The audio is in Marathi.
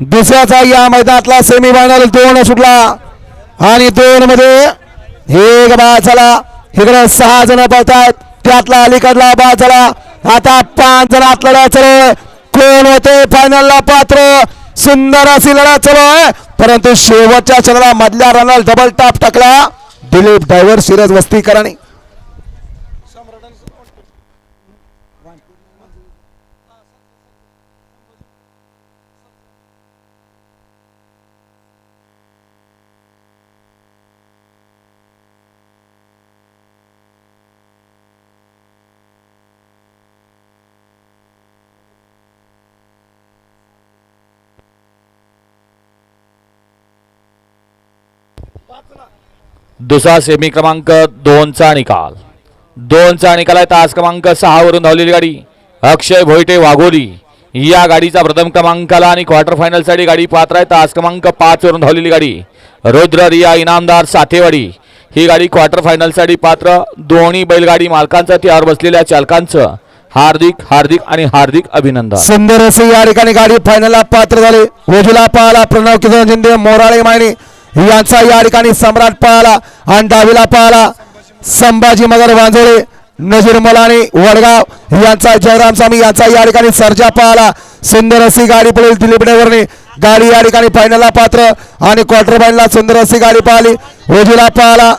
दुसऱ्याचा या मैदानातला सेमी फायनल दोन सुटला. आणि दोन मध्ये एक बाद झाला इकडे सहा जण पळतायत. त्यातला अलीकडला बाद झाला आता पाच जण आत लढा कोण होते? फायनलला पात्र. सुंदर अशी लढा चालू आहे. परंतु शेवटच्या क्षणाला मधल्या रनल डबल टाप टाकला. दिलीप डायव्हर सिरज वस्तीकरांनी. दुसरा सेमी क्रमांक दोनचा निकाल. दोनचा निकाल आहे. तास क्रमांक सहा वरून धावलेली गाडी. अक्षय भोईटे वाघोली. या गाडीचा प्रथम क्रमांकाला आणि क्वार्टर फायनलसाठी गाडी पात्र आहे. तास क्रमांक पाच वरून धावलेली गाडी. रुद्र रिया इनामदार साथेवाडी. ही गाडी क्वार्टर फायनलसाठी पात्र. दोन्ही बैलगाडी मालकांचं त्यावर बसलेल्या चालकांचं. हार्दिक हार्दिक आणि हार्दिक अभिनंदन. सुंदर असे या ठिकाणी गाडी फायनलला पात्र झाले. उजला पाहला प्रणव किसन शिंदे मोराळे मायनी. यांचा या ठिकाणी सम्राट पळाला आणि डावीला पळाला. संभाजी मगर वांजोळे नजीर मलाने वडगाव यांचा जयराम स्वामी यांचा या ठिकाणी सर्जा पळाला. सुंदर अशी गाडी पडेल दिलीप ड्रायव्हरने गाडी या ठिकाणी फायनलला पात्र आणि क्वार्टर फायनलला सुंदर अशी गाडी पाहिली. उजला पळाला.